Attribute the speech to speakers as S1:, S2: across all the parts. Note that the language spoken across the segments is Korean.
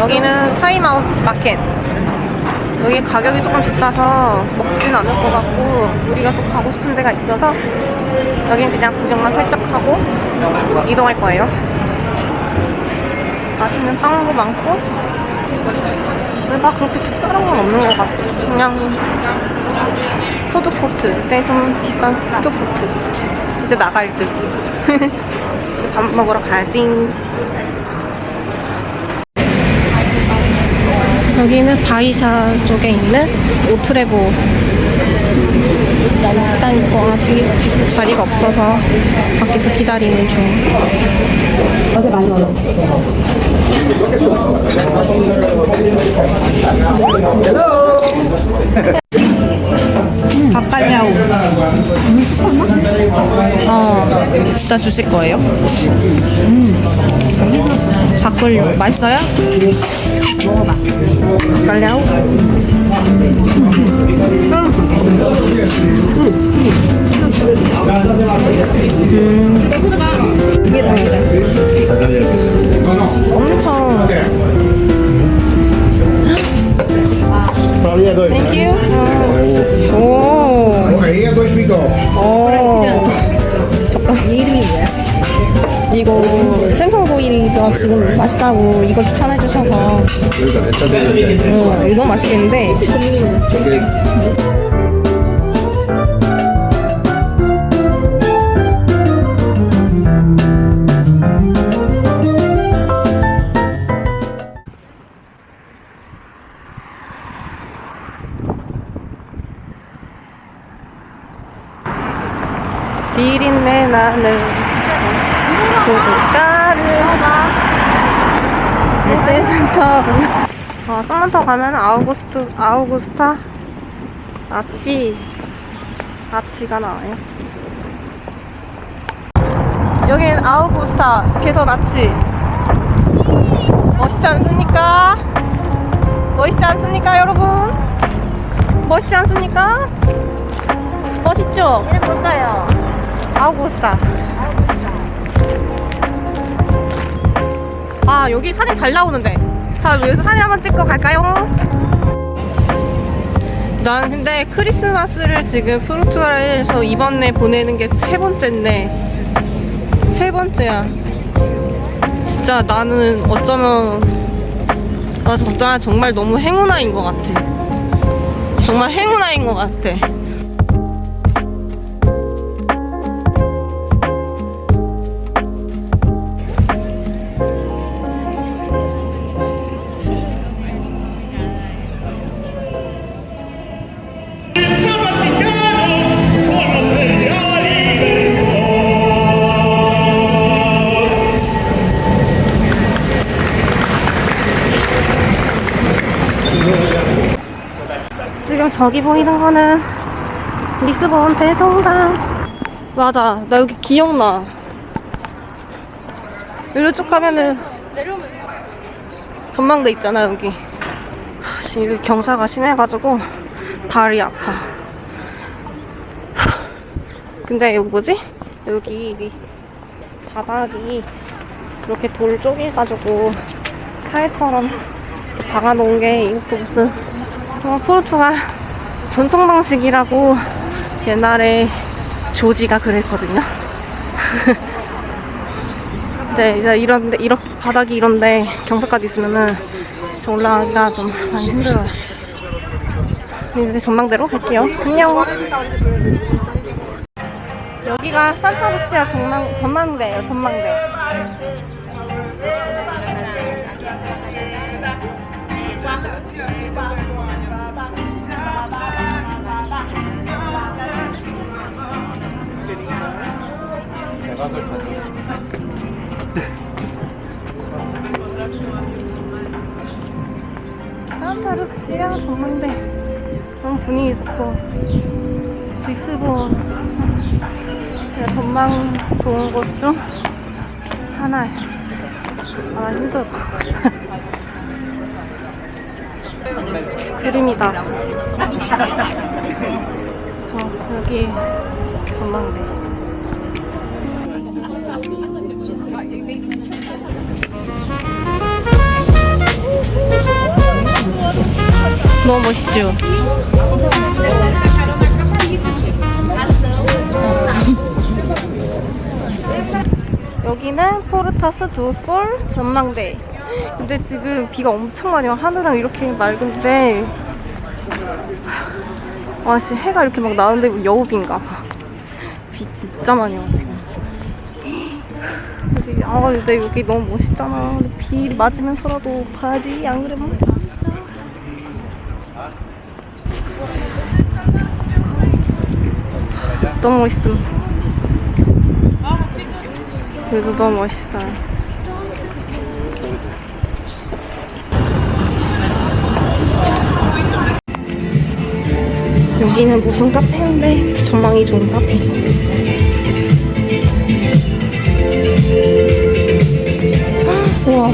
S1: 여기는 타임아웃 마켓. 여기 가격이 조금 비싸서 먹진 않을 것 같고 우리가 또 가고 싶은 데가 있어서 여긴 그냥 구경만 살짝 하고 이동할 거예요. 맛있는 빵도 많고 막 그렇게 특별한 건 없는 것 같아. 그냥 푸드코트. 근데 좀 비싼 푸드코트. 이제 나갈 듯. 밥 먹으러 가야지. 여기는 바이샤 쪽에 있는 오트레보 식당 있고 아직 자리가 없어서 밖에서 기다리는 중.
S2: 어제 많이 먹었죠.
S1: 밥갈냐우. 어, 진짜 주실 거예요? 음. 밥걸려. 맛있어요? 먹어봐. 밥 지금 맛있다고 이걸 추천해 주셔서. 어, 이거 너무 맛있겠는데? 비린내 나는. 고춧가 루 세상처럼 아, 좀만 더 가면 아우구스트, 아우구스타 아치 아치가 나와요 여긴 아우구스타 개선 아치 멋있지 않습니까? 멋있지 않습니까 여러분? 멋있지 않습니까? 멋있죠?
S2: 얘는 뭘까요?
S1: 아우구스타. 아 여기 사진 잘 나오는데. 자 여기서 사진 한번 찍고 갈까요? 난 근데 크리스마스를 지금 포르투갈에서 이번에 보내는 게 세 번째인데 세 번째야. 진짜 나는 어쩌면 아, 저- 나 정말 너무 행운아인 것 같아. 정말 행운아인 것 같아. 저기 보이는 거는 리스본 대성당. 맞아, 나 여기 기억나. 쭉 가면은 전망대 있잖아 여기. 여기 경사가 심해가지고 발이 아파. 근데 여기 뭐지? 여기 이 바닥이 이렇게 돌 쪼개가지고 타일처럼 박아놓은 게 이것도 무슨 어, 포르투갈 전통 방식이라고 옛날에 조지가 그랬거든요. 근데 이제 이런데 이렇게 바닥이 이런데 경사까지 있으면은 저 올라가기가 좀 많이 힘들어요. 이제 전망대로 갈게요. 안녕. 여기가 산타루치아 전망 전망대예요. 전망대. 산타루치아 전망대. 너무 분위기 좋고. 리스본. 제가 전망 좋은 곳 중 하나예요. 아 힘들어 그림이다. 저 여기 전망대 너무 멋있죠? 여기는 포르타스 두솔 전망대. 근데 지금 비가 엄청 많이 와. 하늘은 이렇게 맑은데. 와, 씨, 해가 이렇게 막 나는데 뭐 여우비인가 봐. 비 진짜 많이 와, 지금. 여기, 아, 근데 여기 너무 멋있잖아. 비 맞으면서라도 봐야지, 안 그러면. 너무 멋있음. 그래도 너무 멋있어요. 여기는 무슨 카페인데 전망이 좋은 카페. 우와.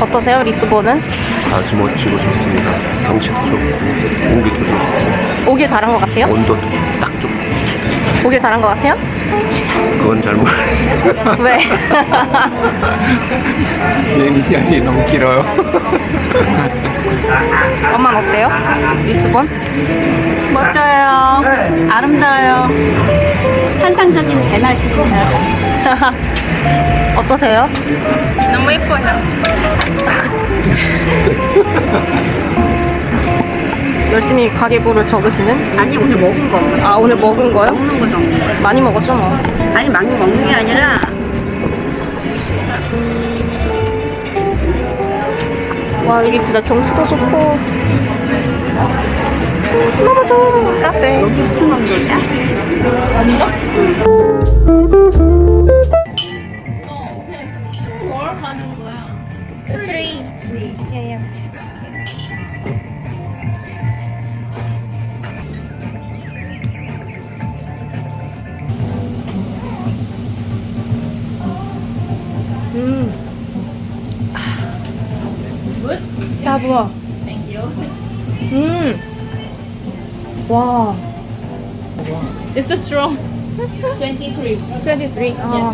S1: 어떠세요, 리스본은?
S3: 아주 멋지고 좋습니다. 경치도 좋고 공기도 좋고
S1: 오길 잘한 것 같아요?
S3: 온도도 좋고 딱 좋고
S1: 오길 잘한 것 같아요?
S3: 그건 잘 모르겠어요.
S1: 왜?
S3: 비행기 시간이 너무 길어요.
S1: 엄마는 어때요? 리스본?
S4: 멋져요. 아름다워요. 환상적인 대낮입니다.
S1: 어떠세요? 너무 예뻐요. 열심히 가계부를 적으시는?
S4: 아니 오늘 먹은 거.
S1: 아 오늘 먹은 거요?
S4: 먹는 거 적는 거.
S1: 많이 먹었죠 뭐.
S4: 아니 막 먹는 게 아니라
S1: 와 여기 진짜 경치도 좋고 너무 좋은 카페.
S4: 여기 무슨 건조냐?
S1: 따부어. 음. 와. It's the strong. 23. 23. 아.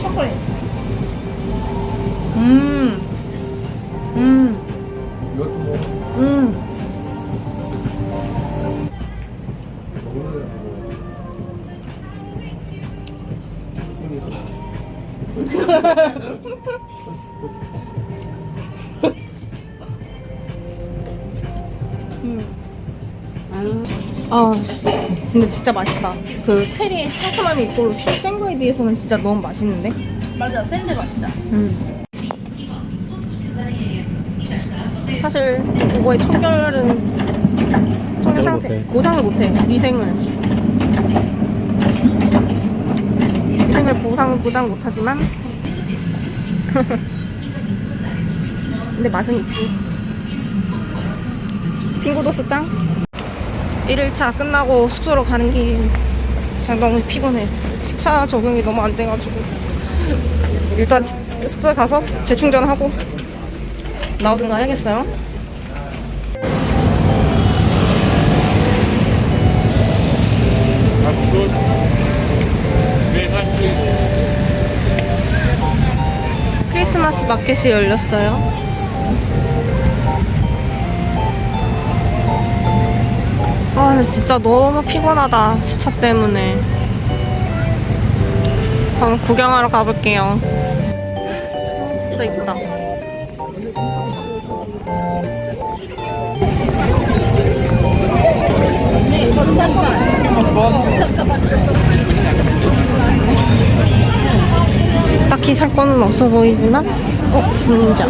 S1: 초콜릿. 음. 음. 음. 진짜 진짜 맛있다. 그 체리의 상큼함이 있고 센 거에 비해서는 진짜 너무 맛있는데?
S2: 맞아, 샌드 맛있다.
S1: 음. 사실 그거의 청결은 청결 상태 보장을 못해 위생을 위생을 보상 보장 못하지만 근데 맛은 있지 핑구도스 짱 1일차 끝나고 숙소로 가는 길 그냥 너무 피곤해 시차 적응이 너무 안 돼가지고 일단 숙소에 가서 재충전하고 나오든가 해야겠어요. 크리스마스 마켓이 열렸어요. 아, 근데 진짜 너무 피곤하다. 시차 때문에. 그럼 구경하러 가볼게요. 진짜 이쁘다. 딱히 살 거는 없어 보이지만, 어, 진짜.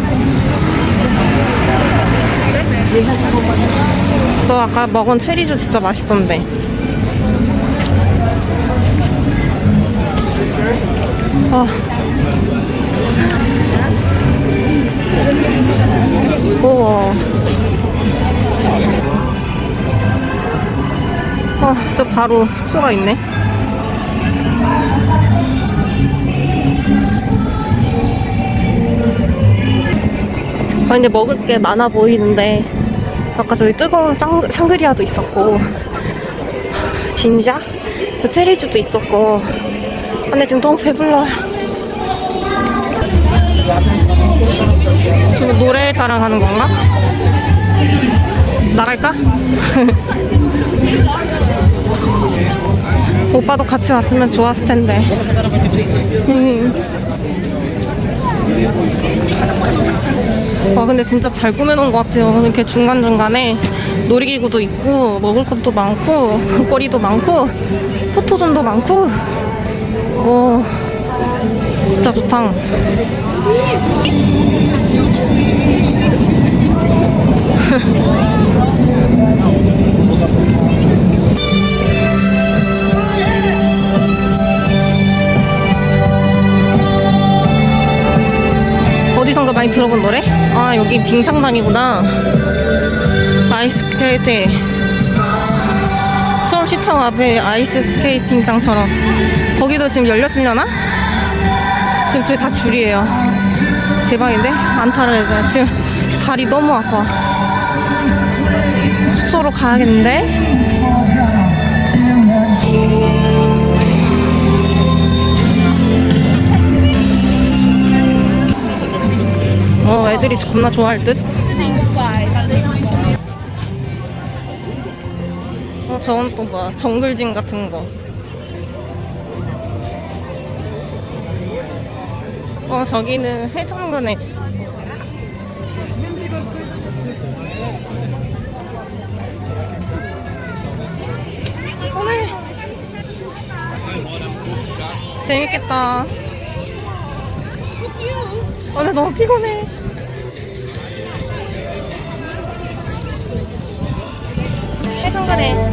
S1: 저 아까 먹은 체리주 진짜 맛있던데. 아. 우와. 아, 저 바로 숙소가 있네. 아, 근데 먹을 게 많아 보이는데 아까 저기 뜨거운 상, 샹그리아도 있었고 진짜 그 체리주도 있었고 근데 지금 너무 배불러요 노래 자랑하는 건가? 나갈까? 오빠도 같이 왔으면 좋았을 텐데 음. 와 근데 진짜 잘 꾸며놓은 것 같아요. 이렇게 중간중간에 놀이기구도 있고 먹을 것도 많고 볼거리도 많고 포토존도 많고. 오 진짜 좋다. 어디선가 많이 들어본 노래? 아 여기 빙상단이구나 아이스 스케이트 서울시청 앞에 아이스 스케이팅장처럼 거기도 지금 열렸으려나? 지금 저기 다 줄이에요 대박인데? 안 타는 애들 지금 다리 너무 아파 숙소로 가야겠는데? 어 애들이 겁나 좋아할 듯? 어 저건 또 뭐야 정글짐 같은 거 어, 저기는. 오늘 재밌겠다. 오늘 너무 피곤해. 회전근에.